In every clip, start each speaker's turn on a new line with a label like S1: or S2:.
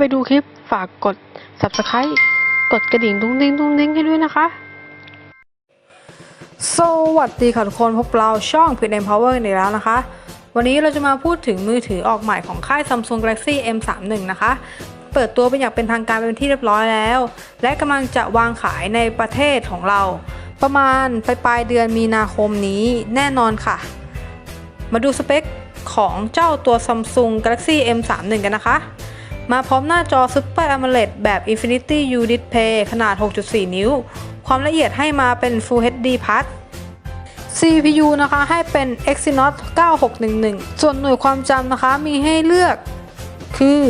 S1: ไปดูคลิปฝากกด subscribe กดกระดิ่งดุ้งดิ้งดุ้งดิ้งให้ด้วยนะคะ
S2: สวัสดีค่ะทุกคนพบเราช่อง p n m Power กันอีกแล้วนะคะ วันนี้เราจะมาพูดถึงมือถือออกใหม่ของค่าย Samsung Galaxy M31 นะคะ เปิดตัวเป็นอย่างเป็นทางการเป็นที่เรียบร้อยแล้ว และกำลังจะวางขายในประเทศของเรา ประมาณปลายปลายเดือนมีนาคมนี้แน่นอนค่ะ มาดูสเปคของเจ้าตัว Samsung Galaxy M31 กันนะคะ มาพร้อมหน้าจอ Super AMOLED แบบ Infinity U Display ขนาด 6.4 นิ้ว ความละเอียดให้มาเป็น Full HD Plus CPU นะคะให้เป็น Exynos 9611 ส่วนหน่วยความจำนะคะมีให้เลือก คือ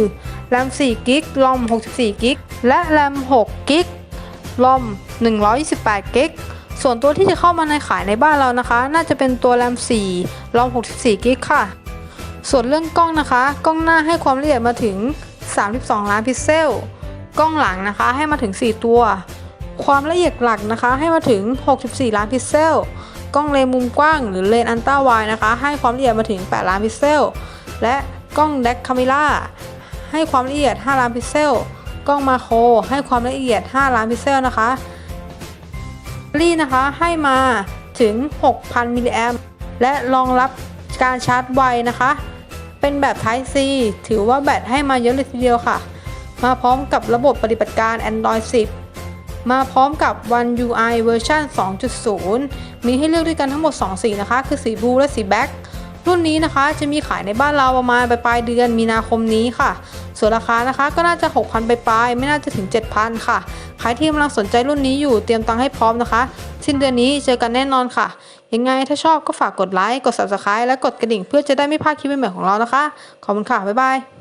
S2: RAM 4 g b ROM 64 g b และ RAM 6 g b ROM 128 g b ส่วนตัวที่จะเข้ามาในขายในบ้านเรานะคะ น่าจะเป็นตัว RAM 4 ROM 64 g b ค่ะ ส่วนเรื่องกล้องนะคะ กล้องหน้าให้ความละเอียดมาถึง 32 ล้านพิกเซล กล้องหลังนะคะให้มาถึง 4 ตัว ความละเอียดหลักนะคะให้มาถึง 64 ล้านพิกเซล กล้องเลนมุมกว้างหรือเลนอันต้าไวนะคะ ให้ความละเอียดมาถึง 8 ล้านพิกเซล และกล้องเด็กคามิล่าให้ความละเอียด 5 ล้านพิกเซล กล้องมาโครให้ความละเอียด 5 ล้านพิกเซลนะคะรี่นะคะให้มาถึง 6,000 มิลลิแอมและรองรับการชาร์จไวนะคะ เป็นแบบ Type C ถือว่าแบตให้มาเยอะเลยทีเดียวค่ะ มาพร้อมกับระบบปฏิบัติการ Android 10 มาพร้อมกับ One UI เวอร์ชัน2.0 มีให้เลือกด้วยกันทั้งหมด 2 สีนะคะ คือสีบลูและสีแบ็ก รุ่นนี้นะคะจะมีขายในบ้านเราประมาณปลายเดือนมีนาคมนี้ค่ะ ส่วนราคานะคะก็น่าจะ 6,000ไปปลายๆไม่น่าจะถึง 7,000 ค่ะ ใครที่กำลังสนใจรุ่นนี้อยู่เตรียมตังค์ให้พร้อมนะคะ สิ้นเดือนนี้เจอกันแน่นอนค่ะ ยังไงถ้าชอบก็ฝากกดไลค์กด subscribe และกดกระดิ่ง เพื่อจะได้ไม่พลาดคลิปใหม่ๆของเรานะคะ ขอบคุณค่ะบ๊ายบาย